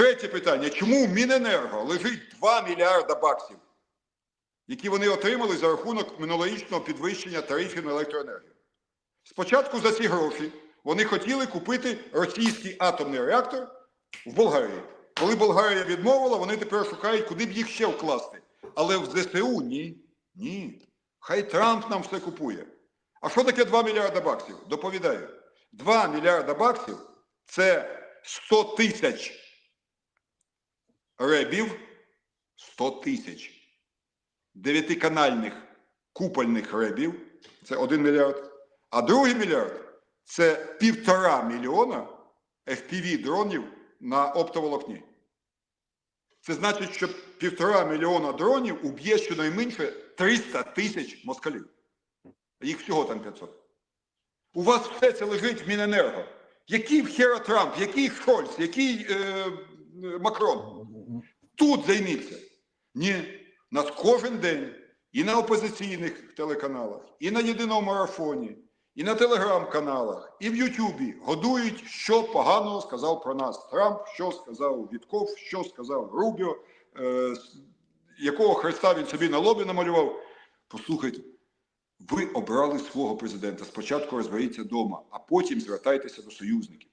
Третє питання. Чому в Міненерго лежить 2 мільярда баксів, які вони отримали за рахунок минулорічного підвищення тарифів на електроенергію? Спочатку за ці гроші вони хотіли купити російський атомний реактор в Болгарії. Коли Болгарія відмовила, вони тепер шукають, куди б їх ще вкласти. Але в ЗСУ ні. Ні. Хай Трамп нам все купує. А що таке 2 мільярда баксів? Доповідаю. 2 мільярда баксів це 100 тисяч ребів, 100 тисяч дев'ятиканальних купольних ребів, це 1 мільярд. А другий мільярд це півтора мільйона FPV дронів на оптоволокні. Це значить, що півтора мільйона дронів уб'є щонайменше 300 тисяч москалів. Їх всього там 500. У вас все це лежить в Міненерго. Який вхера Трамп, який Шольц, який е, Макрон? Тут займіться. Ні, нас кожен день і на опозиційних телеканалах, і на єдиному марафоні, і на телеграм-каналах, і в Ютубі годують, що поганого сказав про нас Трамп, що сказав Вітков, що сказав Рубіо, е, якого хреста він собі на лобі намалював. Послухайте, ви обрали свого президента. Спочатку розберіться вдома, а потім звертайтеся до союзників.